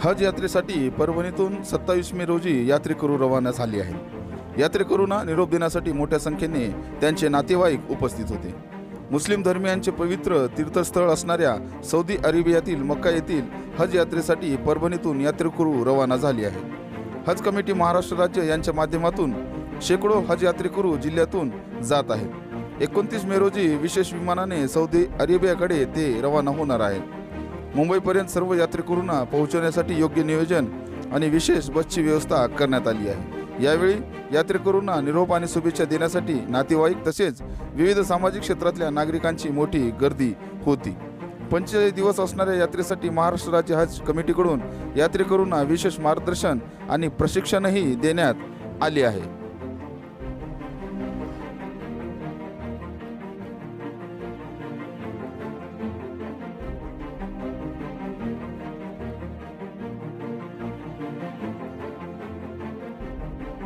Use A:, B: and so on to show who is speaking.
A: हज यात्रेसाठी परभणीतून सत्तावीस मे रोजी यात्रेकरू रवाना झाली आहे यात्रेकरूंना निरोप देण्यासाठी मोठ्या संख्येने त्यांचे नातेवाईक उपस्थित होते. मुस्लिम धर्मियांचे पवित्र तीर्थस्थळ असणाऱ्या सौदी अरेबियातील मक्का येथील हज यात्रेसाठी परभणीतून यात्रेकरू रवाना झाली आहे हज कमिटी महाराष्ट्र राज्य यांच्या माध्यमातून शेकडो हज यात्रेकरू जिल्ह्यातून जात आहेत. एकोणतीस मे रोजी विशेष विमानाने सौदी अरेबियाकडे ते रवाना होणार आहेत. मुंबईपर्यंत सर्व यात्रेकरूंना पोहोचवण्यासाठी योग्य नियोजन आणि विशेष बसची व्यवस्था करण्यात आली आहे. यावेळी यात्रेकरूंना निरोप आणि शुभेच्छा देण्यासाठी नातेवाईक तसेच विविध सामाजिक क्षेत्रातल्या नागरिकांची मोठी गर्दी होती. पंचेचाळीस दिवस असणाऱ्या यात्रेसाठी महाराष्ट्र राज्य हज कमिटीकडून यात्रेकरूंना विशेष मार्गदर्शन आणि प्रशिक्षणही देण्यात आले आहे.